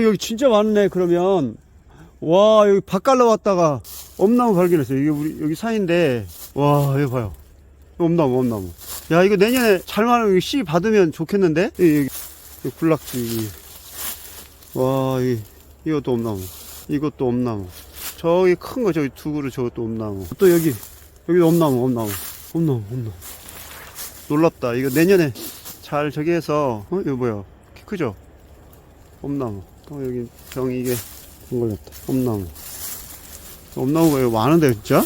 여기 진짜 많네, 그러면. 와, 여기 밭갈러 왔다가 엄나무 발견했어요. 이게 우리, 여기 산인데. 와, 여기 봐요. 엄나무, 엄나무. 야, 이거 내년에 잘만 씨 받으면 좋겠는데? 여기, 여기 군락지. 와, 이, 이것도 엄나무. 이것도 엄나무. 저기 큰 거, 저기 두 그루 저것도 엄나무. 또 여기, 여기도 엄나무, 엄나무. 엄나무, 엄나무. 놀랍다. 이거 내년에 잘 저기 해서, 어? 이거 뭐야? 키 크죠? 엄나무. 또 여기 병이 이게 안 걸렸다. 엄나무. 엄나무가 여기 많은데, 진짜?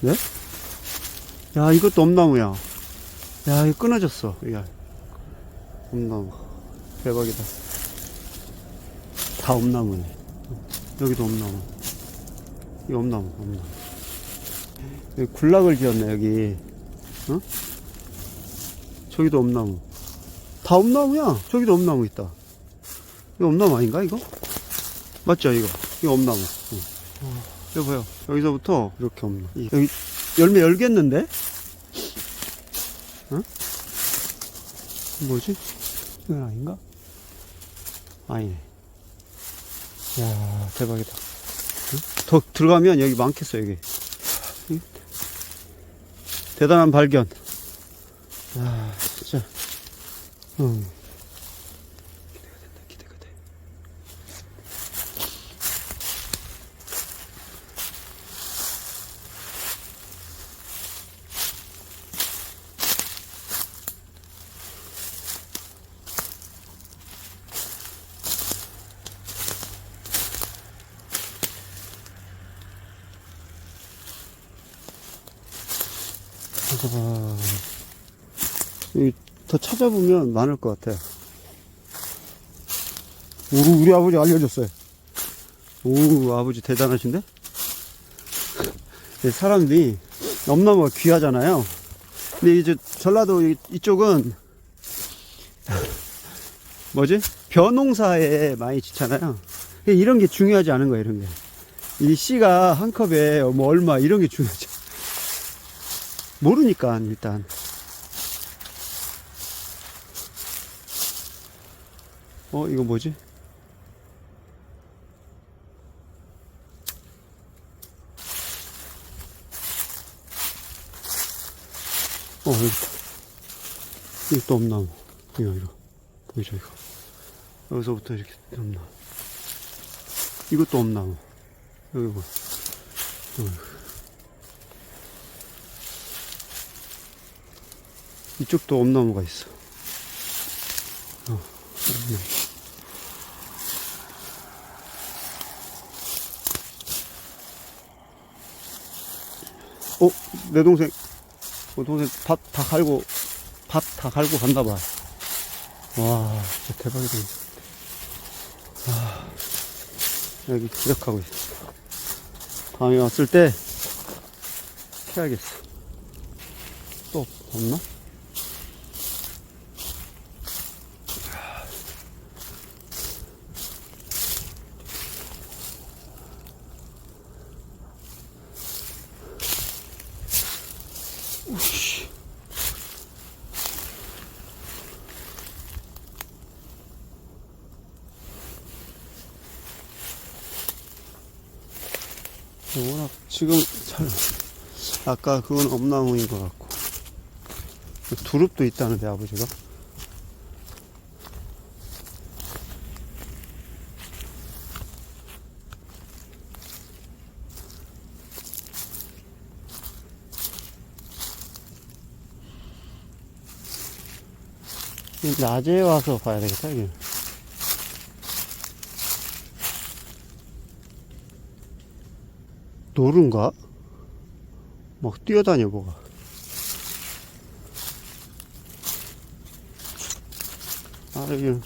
네? 야, 이것도 엄나무야. 야, 이거 끊어졌어. 야. 엄나무. 대박이다. 다 엄나무네. 여기도 엄나무. 이 엄나무, 엄나무. 여기 군락을 지었네, 여기. 어? 저기도 엄나무. 다 엄나무야. 저기도 엄나무 있다. 이거 엄나무 아닌가, 이거? 맞죠, 이거? 이거 엄나무. 응. 여기 봐요. 여기서부터 이렇게 엄나무. 이- 여기 열매 열겠는데? 응? 뭐지? 이건 아닌가? 아니네. 야 대박이다. 응? 더 들어가면 여기 많겠어, 여기. 응? 대단한 발견. 야 진짜. 응. 기대가 된다, 기대가 돼. 더 찾아보면 많을 것 같아요. 우리, 우리 아버지 알려줬어요. 오, 아버지 대단하신데? 네, 사람들이 넘나무가 귀하잖아요. 근데 이제 전라도 이- 이쪽은 뭐지? 벼농사에 많이 짓잖아요. 이런 게 중요하지 않은 거예요, 이런 게. 이 씨가 한 컵에 뭐 얼마 이런 게 중요하죠. 모르니까 일단. 어 이거 뭐지? 어 여기 있다. 여기 또 엄나무. 이거 이거 보이죠 이거. 여기서부터 이렇게 엄나무. 이것도 엄나무. 여기 뭐. 여기. 이쪽도 엄나무가 있어. 어. 어, 내 동생, 어, 동생 밭 다 갈고, 밭 다 갈고 갔나 봐. 와, 진짜 대박이다. 아, 여기 기력하고 있어. 다음에 왔을 때, 해야겠어. 또 없나? 워낙 지금 잘 아까 그건 엄나무인 것 같고. 두릅도 있다는데 아버지가? 낮에 와서 봐야 되겠다 이게 노른가? 막 뛰어다녀 뭐가 아 여기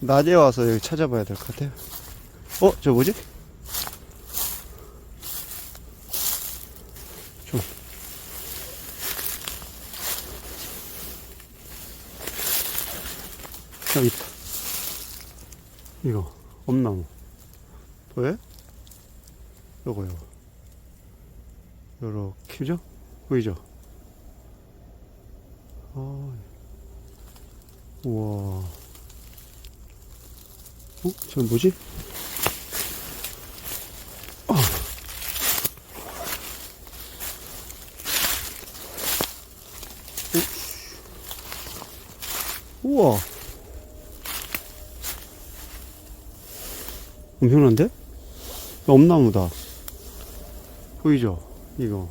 낮에 와서 여기 찾아봐야 될 것 같아요 어? 저 뭐지? 좀 여기 있다 이거 엄나무 보여 요? 요거 요거 요렇게죠? 보이죠? 아, 우와 어? 저 뭐지? 아. 어? 우와. 엄청난데? 엄나무다. 보이죠? 이거.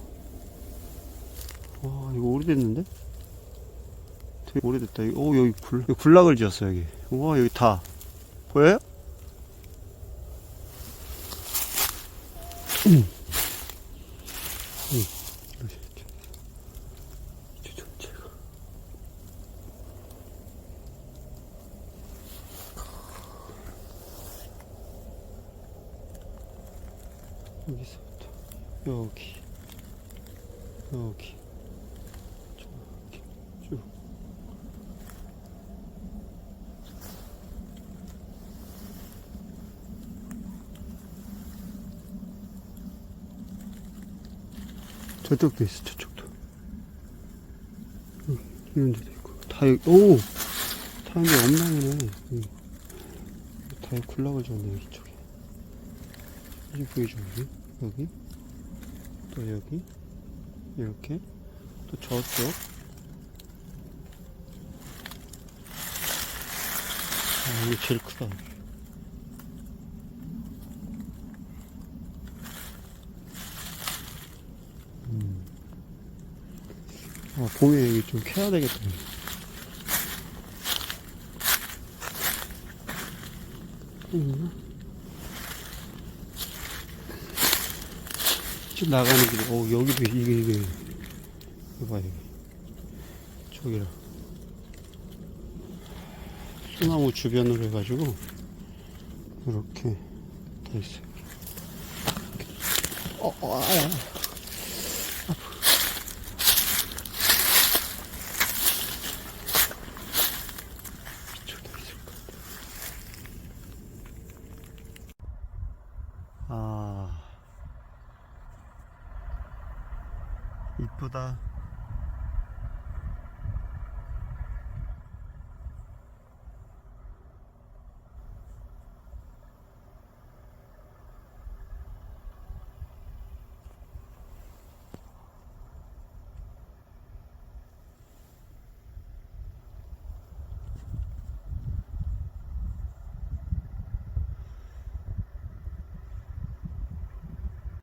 와, 이거 오래됐는데? 되게 오래됐다. 오, 여기 굴, 여기 굴락을 지었어, 여기. 우와, 여기 다. 보여요? 음. 음. 저 전체가. 여기서부터 여기. 여기. 저기. 쭉. 저쪽도 있어 저쪽도. 여기, 이런 데도 있고. 다 여기 오! 다 여기 엄나무네. 여기. 다 굴락을 줬네 여기 쪽에. 여기 보이죠 여기? 여기 또 여기? 이렇게? 또 저쪽? 아, 이게 제일 크다. 음. 아, 봄에 여기 좀 캐야 되겠다. 음. 집 나가는 길에, 오, 여기도, 이게, 이게, 이거 봐, 여기. 저기라. 소나무 주변으로 해가지고, 이렇게 돼 있어요. 어, 어, 아, 아. 이쪽도 있을 것 같아. 아. 이쁘다.